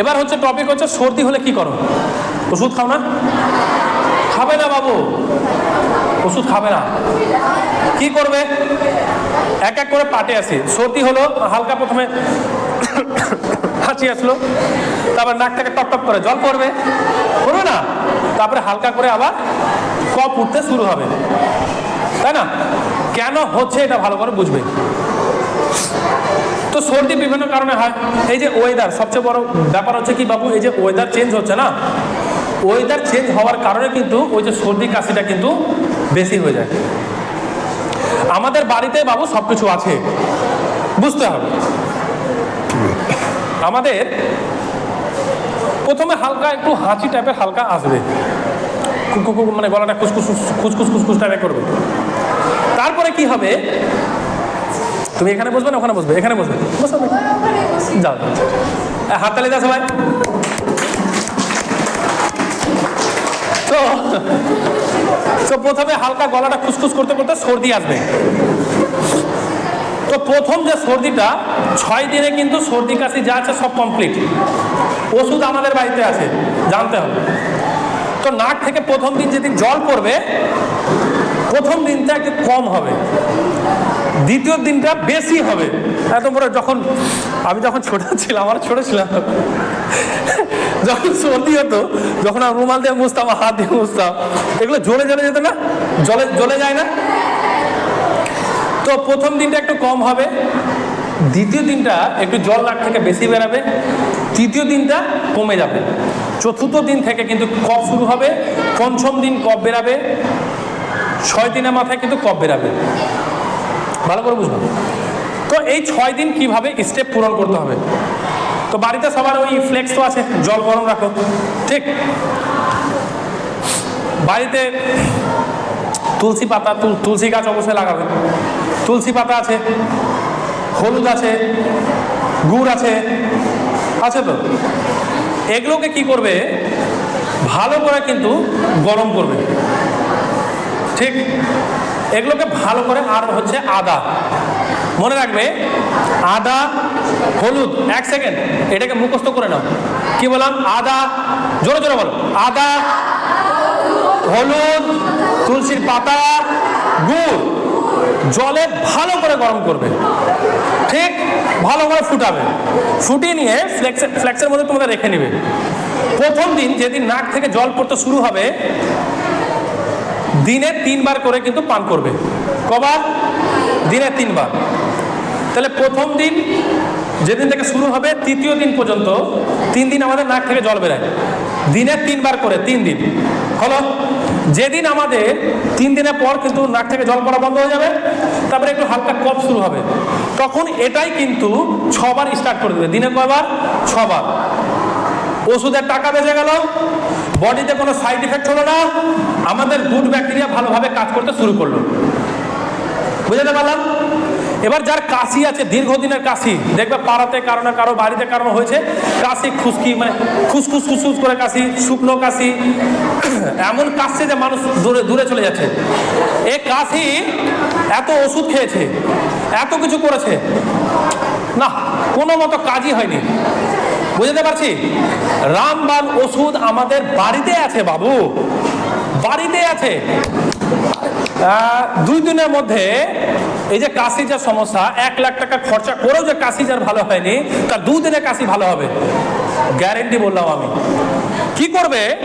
এবার হচ্ছে টপিক হচ্ছে সর্দি হলে কি করো? ওষুধ খাও না? খাবে না বাবু। ওষুধ খাবে না। কি করবে? এক এক করে পাটে আসি সর্দি হলো, হালকা প্রথমে হাঁচি আসলো, তারপর নাক থেকে টপ টপ করে জল পড়বে। পড়বে না? তারপরে হালকা করে আবার কপ উঠতে শুরু হবে। তাই না? কেন হচ্ছে এটা ভালো করে বুঝবে? তো সর্দি বিভিন্ন কারণে হয়। এই যে ওয়েদার সবচেয়ে বড় ব্যাপার হচ্ছে কি বাবু, এই যে ওয়েদার চেঞ্জ হচ্ছে না? ওয়েদার চেঞ্জ হওয়ার কারণে কিন্তু ওই যে সর্দি কাশিটা কিন্তু বেশি হয়ে যায়। আমাদের বাড়িতে বাবু সব কিছু আছে। বুঝতে হবে। আমাদের প্রথমে হালকা একটু হাঁচি টাইপের হালকা আসবে। মানে গলাটা খুসখুস খুসখুস খুসখুস টাইপের করবে। তারপরে কি হবে? তুমি এখানে বসবে না ওখানে বসবে? এখানে বসবে। বসো না। যাও যাও। এ, হাত তালি দাও সবাই। তো তো প্রথমে হালকা গলাটা খুসখুস করতে করতে সর্দি আসবে। তো প্রথম যে সর্দিটা ছয় দিনে কিন্তু সর্দি কাশি যা আছে সব কমপ্লিট ওষুধ আমাদের বাড়িতে আছে জানতে হবে। তো নাক থেকে প্রথম দিন যেদিন জল পড়বে, প্রথম দিনটা একটু কম হবে। দ্বিতীয় দিনটা বেশি হবে। এত বড় যখন, আমি যখন ছোট ছিলাম, আমার ছোট ছিলাম যখন সর্দি হতো, যখন আমি রুমাল দিয়ে মুছতাম হাত দিয়ে মুছতাম, এগুলো জ্বলে জ্বলে যেত না? জলে জ্বলে যায় না? তো প্রথম দিনটা একটু কম হবে। দ্বিতীয় দিনটা একটু জল নাক থেকে বেশি বেরাবে। তৃতীয় দিনটা কমে যাবে। চতুর্থ দিন থেকে কিন্তু কফ শুরু হবে, পঞ্চম দিন কফ বেরাবে, ছয় দিনের মাথায় কিন্তু কফ বেরাবে। ভালো করে বুঝলাম তো এই ছয় দিন কীভাবে স্টেপ পূরণ করতে হবে? তো বাড়িতে সবার ওই ফ্লেক্স তো আছে, জল গরম রাখো, ঠিক? বাড়িতে তুলসী পাতা তুলসী গাছ অবশ্যই লাগাবে। তুলসী পাতা আছে, হলুদ আছে, গুড় আছে আছে তো, এগুলোকে কি করবে? ভালো করে কিন্তু গরম করবে। ঠিক? এগুলোকে ভালো করে আর হচ্ছে আদা। মনে রাখবে, আদা, হলুদ, এক সেকেন্ড এটাকে মুখস্থ করে নাও। কি বললাম? আদা, জোরে জোরে বলো। আদা, হলুদ, তুলসীর পাতা, গুড়। জলে ভালো করে গরম করবে। ঠিক ভালো করে ফুটাবে। ফুটিয়ে নিয়ে ফ্লেক্সের ফ্লেক্সের মধ্যে তোমাদের রেখে নেবে। প্রথম দিন যেদিন নাক থেকে জল পড়তে শুরু হবে, দিনে তিনবার করে কিন্তু পান করবে। কবার? দিনে তিনবার। তাহলে প্রথম দিন যেদিন থেকে শুরু হবে, তৃতীয় দিন পর্যন্ত তিন দিন আমাদের নাক থেকে জল বেরোয়। দিনে তিনবার করে, তিন দিন। হলো, যেদিন আমাদের তিন দিনের পর কিন্তু নাক থেকে জল পড়া বন্ধ হয়ে যাবে, তারপরে একটু হালকা কফ শুরু হবে। তখন এটাই কিন্তু ছবার স্টার্ট করে দেবে, দিনে কয়বার? ছবার। ওষুধের টাকা বেঁচে গেল, বডিতে কোনো সাইড ইফেক্ট হলো না, আমাদের গুড ব্যাকটেরিয়া ভালোভাবে কাজ করতে শুরু করল। বুঝাতে পারলাম? এবার যার কাশি আছে, দীর্ঘদিনের কাশি, দেখবে পাড়াতে কারও না কারও, বাড়িতে কারণ হয়েছে, কাশি, খুশকি মানে খুসখুস খুসখুস করে কাশি, শুকনো কাশি, এমন কাশছে যে মানুষ দূরে দূরে চলে যাচ্ছে। এ কাশি এত ওষুধ খেয়েছে, এত কিছু করেছে, না, কোনো মতো কাজই হয়নি। বুঝতে পারছি? রামবান ওষুধ আমাদের বাড়িতে আছে বাবু, বাড়িতে আছে। দুই দিনের মধ্যে এই যে কাশি যে সমস্যা, এক লাখ টাকা খরচা করেও যে কাশি যার ভালো হয়নি, তার দুদিনে কাশি ভালো হবে। গ্যারেন্টি বললাম আমি। কি করবে?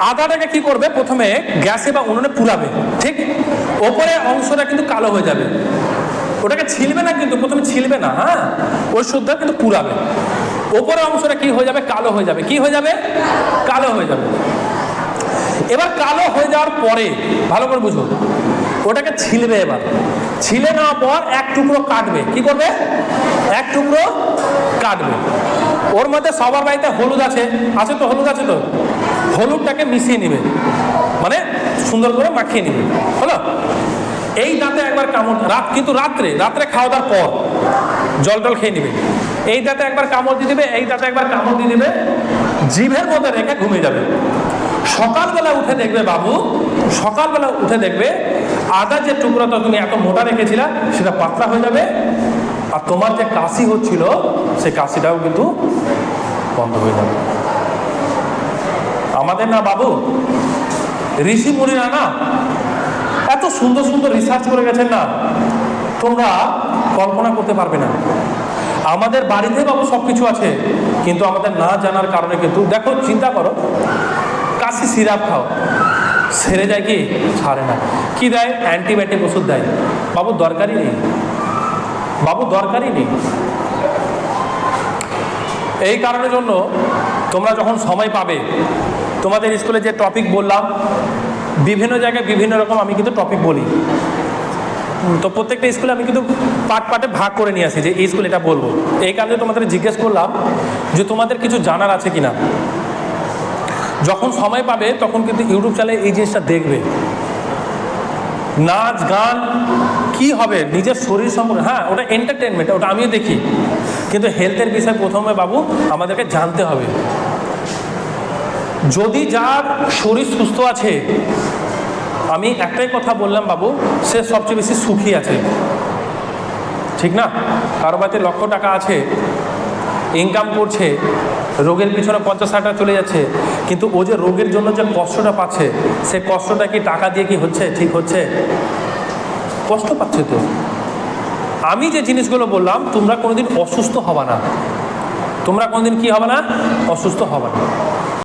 আদাটাকে কি করবে? প্রথমে গ্যাসে বা উনুনে পুরাবে ঠিক? ওপরে অংশটা কিন্তু কালো হয়ে যাবে। ওটাকে ছিলবে না কিন্তু, প্রথমে ছিলবে না হ্যাঁ? ওই শুদ্ধা কিন্তু পুরাবে ওপরে অংশটা কি হয়ে যাবে? কালো হয়ে যাবে। কি হয়ে যাবে? কালো হয়ে যাবে। এবার কালো হয়ে যাওয়ার পরে, ভালো করে বুঝো ওটাকে ছিলবে এবার। ছিলে নেওয়ার পর এক টুকরো কাটবে। কি করবে? এক টুকরো কাটবে। ওর মধ্যে সবার বাড়িতে হলুদ আছে। আছে তো হলুদ আছে তো? হলুদটাকে মিশিয়ে নেবে। মানে সুন্দর করে মাখিয়ে নেবে। হলো? এই দাঁতে একবার কামড়, রাত, কিন্তু রাত্রে রাত্রে খাওয়া দাওয়ার পর জল টল খেয়ে নেবে। এই দাঁতে একবার কামড় দিয়ে দিবে, এই দাঁতে একবার কামড় দিয়ে দিবে, জিভের মধ্যে রেখে ঘুমিয়ে যাবে। সকালবেলা উঠে দেখবে বাবু, সকালবেলা উঠে দেখবে আদা যে টুকরোটা তুমি এত মোটা রেখেছিলা, সেটা পাতলা হয়ে যাবে। আর তোমার যে কাশি হচ্ছিল সেই কাশিটাও কিন্তু বন্ধ হয়ে যাবে। আমাদের না বাবু, ঋষি মুনিরা না এত সুন্দর সুন্দর রিসার্চ করে গেছেন না, তোমরা কল্পনা করতে পারবে না। আমাদের বাড়িতে বাবু সব কিছু আছে, কিন্তু আমাদের না জানার কারণে কিন্তু, দেখো, চিন্তা করো কাশি সিরাপ খাও। সেরে যায় কি? ছাড়ে না। কি দেয়? অ্যান্টিবায়োটিক ওষুধ দেয়। বাবু, দরকারই নেই। বাবু, দরকারই নেই। এই কারণের জন্য তোমরা যখন সময় পাবে, তোমাদের স্কুলে যে টপিক বললাম, বিভিন্ন জায়গায় বিভিন্ন রকম আমি কিন্তু টপিক বলি। তো প্রত্যেকটা স্কুলে আমি কিন্তু পার্ট পার্টে ভাগ করে নিয়ে আসি যে এই স্কুলে এটা বলব। এই কারণে তোমাদের জিজ্ঞেস করলাম যে তোমাদের কিছু জানার আছে কিনা? যখন সময় পাবে, তখন কিন্তু ইউটিউব চ্যানেলে এই জিনিসটা দেখবে। নাচ, গান, কি হবে? নিজের শরীর সম্পর্কে হ্যাঁ ওটা এন্টারটেনমেন্ট ওটা আমিও দেখি। কিন্তু হেলথের বিষয়ে প্রথমে বাবু, আমাদেরকে জানতে হবে। যদি যার শরীর সুস্থ আছে, আমি একটাই কথা বললাম বাবু, সে সবচেয়ে বেশি সুখী আছে। ঠিক না? কারও বাড়িতে লক্ষ টাকা আছে ইনকাম করছে, রোগের পিছনে পঞ্চাশ হাজার টাকা চলে যাচ্ছে, কিন্তু ও যে রোগের জন্য যে কষ্টটা পাচ্ছে, সে কষ্টটা কি টাকা দিয়ে কি হচ্ছে, ঠিক হচ্ছে? কষ্ট পাচ্ছে তো। আমি যে জিনিসগুলো বললাম, তোমরা কোনোদিন অসুস্থ হবা না। তোমরা কোনোদিন কি হবে না? অসুস্থ হবে না।